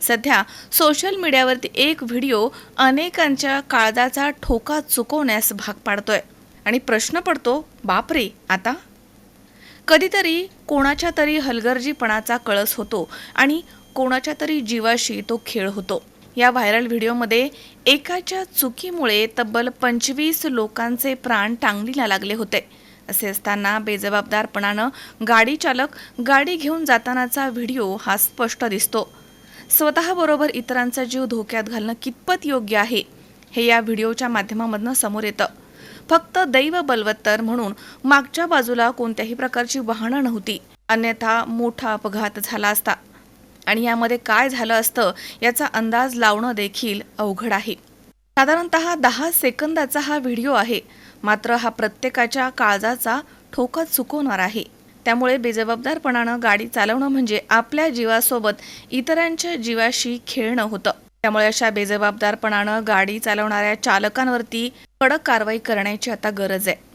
सध्या सोशल मीडियावरती एक व्हिडिओ अनेकांच्या काळजाचा ठोका चुकवण्यास भाग पाडतोय. आणि प्रश्न पडतो बापरे आता? कधीतरी कोणाच्या तरी हलगर्जीपणाचा कळस होतो आणि कोणाच्या तरी जीवाशी तो खेळ होतो. या व्हायरल व्हिडिओमध्ये एकाच्या चुकीमुळे तब्बल पंचवीस लोकांचे प्राण टांगलीला लागले होते. असे असताना बेजबाबदारपणानं गाडी चालक गाडी घेऊन जातानाचा व्हिडिओ हा स्पष्ट दिसतो. स्वतःबरोबर इतरांचा जीव धोक्यात घालणं कितपत योग्य आहे हे या व्हिडिओच्या माध्यमामधनं समोर येतं. फक्त दैव बलवत्तर म्हणून मागच्या बाजूला कोणत्याही प्रकारची वाहनं नव्हती. अन्यथा मोठा अपघात झाला असता. आणि यामध्ये काय झालं असतं याचा अंदाज लावणं देखील अवघड आहे. साधारणतः दहा सेकंदाचा हा व्हिडिओ आहे. मात्र हा प्रत्येकाच्या काळजाचा ठोका चुकवणार आहे. त्यामुळे बेजबाबदारपणानं गाडी चालवणं म्हणजे आपल्या जीवासोबत इतरांच्या जीवाशी खेळणं होतं. त्यामुळे अशा बेजबाबदारपणानं गाडी चालवणाऱ्या चालकांवरती कडक कारवाई करण्याची आता गरज आहे.